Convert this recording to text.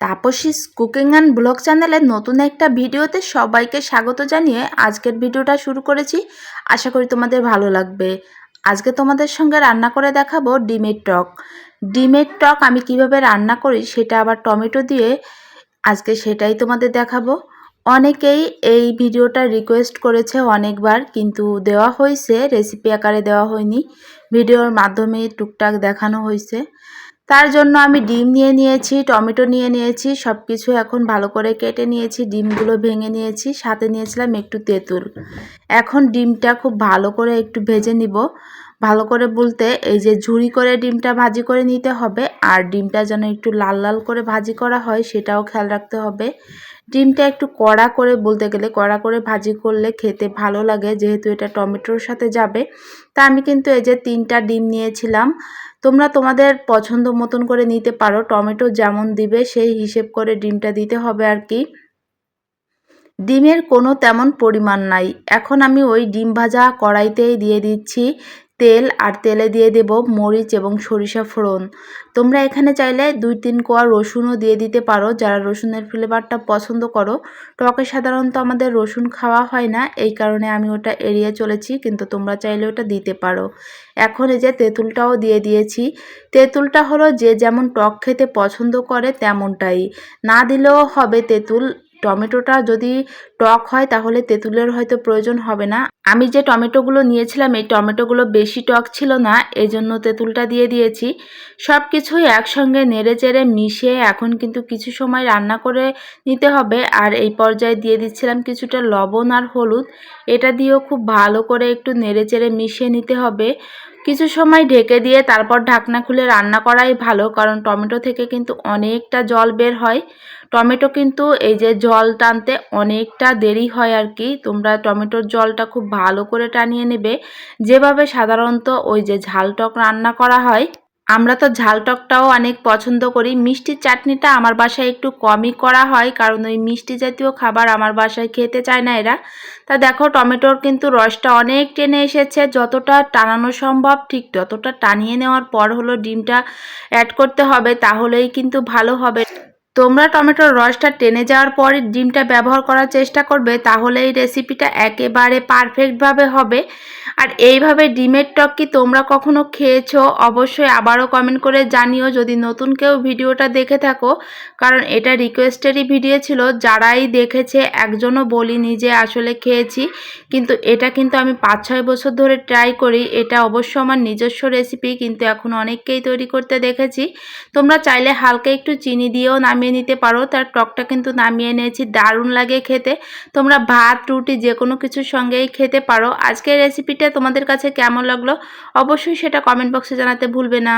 তাপসীস cooking and blog চ্যানেলের নতুন একটা ভিডিওতে সবাইকে স্বাগত জানিয়ে আজকের ভিডিওটা শুরু করেছি। আশা করি তোমাদের ভালো লাগবে। আজকে তোমাদের সঙ্গে রান্না করে দেখাবো ডিমের টক। ডিমের টক আমি কীভাবে রান্না করি সেটা আবার টমেটো দিয়ে আজকে সেটাই তোমাদের দেখাবো। অনেকেই এই ভিডিওটা রিকোয়েস্ট করেছে অনেকবার, কিন্তু দেওয়া হয়েছে রেসিপি আকারে দেওয়া হয়নি। ভিডিওর মাধ্যমে টুকটাক দেখানো হয়েছে। তার জন্য আমি ডিম নিয়ে নিয়েছি, টমেটো নিয়ে নিয়েছি সব কিছু এখন ভালো করে কেটে নিয়েছি, ডিমগুলো ভেঙে নিয়েছি, সাথে নিয়েছিলাম একটু তেঁতুল। এখন ডিমটা খুব ভালো করে একটু ভেজে নিব। ভালো করে বলতে এই যে ঝুড়ি করে ডিমটা ভাজি করে নিতে হবে, আর ডিমটা যেন একটু লাল লাল করে ভাজি করা হয় সেটাও খেয়াল রাখতে হবে। ডিমটা একটু কড়া করে বলতে গেলে কড়া করে ভাজি করলে খেতে ভালো লাগে, যেহেতু এটা টমেটোর সাথে যাবে। তা আমি কিন্তু এই যে তিনটা ডিম নিয়েছিলাম, তোমরা তোমাদের পছন্দ মতন করে নিতে পারো, টমেটো যেমন দিবে সেই হিসেব করে ডিমটা দিতে হবে আর কি। ডিমের কোনো তেমন পরিমাণ নাই, এখন আমি ওই ডিম ভাজা কড়াইতেই দিয়ে দিচ্ছি। তেল আর তেলে দিয়ে দেব মরিচ এবং সরিষা ফোড়ন। তোমরা এখানে চাইলে দুই তিন কোয়া রসুনও দিয়ে দিতে পারো। যারা রসুনের ফ্লেভারটা পছন্দ করো, টকে সাধারণত আমাদের রসুন খাওয়া হয় না, এই কারণে আমি ওটা এড়িয়ে চলেছি, কিন্তু তোমরা চাইলে ওটা দিতে পারো। এখন এই যে তেঁতুলটাও দিয়ে দিয়েছি। তেঁতুলটা হলো যে যেমন টক খেতে পছন্দ করে তেমনটাই। না দিলেও হবে তেঁতুল টমেটোটা যদি টক হয়, তাহলে তেঁতুলের হয়তো প্রয়োজন হবে না। আমি যে টমেটোগুলো নিয়েছিলাম, এই টমেটোগুলো বেশি টক ছিল না এই জন্য তেঁতুলটা দিয়ে দিয়েছি। সব কিছুই একসঙ্গে নেড়ে চেড়ে মিশিয়ে এখন কিন্তু কিছু সময় রান্না করে নিতে হবে। আর এই পর্যায়ে দিয়ে দিচ্ছিলাম কিছুটা লবণ আর হলুদ। এটা দিয়েও খুব ভালো করে একটু নেড়ে চেড়ে মিশিয়ে নিতে হবে। কিছু সময় ঢেকে দিয়ে তারপর ঢাকনা খুলে রান্না করাই ভালো, কারণ টমেটো থেকে কিন্তু অনেকটা জল বের হয়। টমেটো কিন্তু এই যে জল টানতে অনেকটা দেরি হয় আর কি। তোমরা টমেটোর জলটা খুব ভালো করে টানিয়ে নেবে। যেভাবে সাধারণত ওই যে ঝাল টক রান্না করা হয় আমরা তো ঝাল টকটাও অনেক পছন্দ করি। মিষ্টির চাটনিটা আমার বাসায় একটু কমই করা হয়, কারণ ওই মিষ্টি জাতীয় খাবার আমার বাসায় খেতে চায় না এরা। তা দেখো, টমেটোর কিন্তু রসটা অনেক টেনে এসেছে, যতটা টানানো সম্ভব, ঠিক ততটা টানিয়ে নেওয়ার পর হলো ডিমটা অ্যাড করতে হবে, তাহলেই কিন্তু ভালো হবে। তোমরা টমেটোর রসটা টেনে যাওয়ার পরে ডিমটা ব্যবহার করার চেষ্টা করবে, তাহলে এই রেসিপিটা একেবারে পারফেক্টভাবে হবে। আর এইভাবে ডিমের টক কি তোমরা কখনো খেয়েছো, অবশ্যই আবারও কমেন্ট করে জানিও। যদি নতুন কেউ ভিডিওটা দেখে থাকো, কারণ এটা রিকোয়েস্টেরই ভিডিও ছিল, যারাই দেখেছে একজনও বলিনি যে আসলে খেয়েছি। কিন্তু এটা কিন্তু আমি পাঁচ ছয় বছর ধরে ট্রাই করি, এটা অবশ্য আমার নিজস্ব রেসিপি কিন্তু এখন অনেককেই তৈরি করতে দেখেছি। তোমরা চাইলে হালকা একটু চিনি দিয়েও নামিয়ে নিতে পারো। তার টকটা কিন্তু নামিয়ে নিয়েছি দারুণ লাগে খেতে। তোমরা ভাত, রুটি যে কোনো কিছুর সঙ্গেই খেতে পারো। আজকের রেসিপিটা তোমাদের কাছে কেমন লাগল? অবশ্যই সেটা কমেন্ট বক্সে জানাতে ভুলবে না।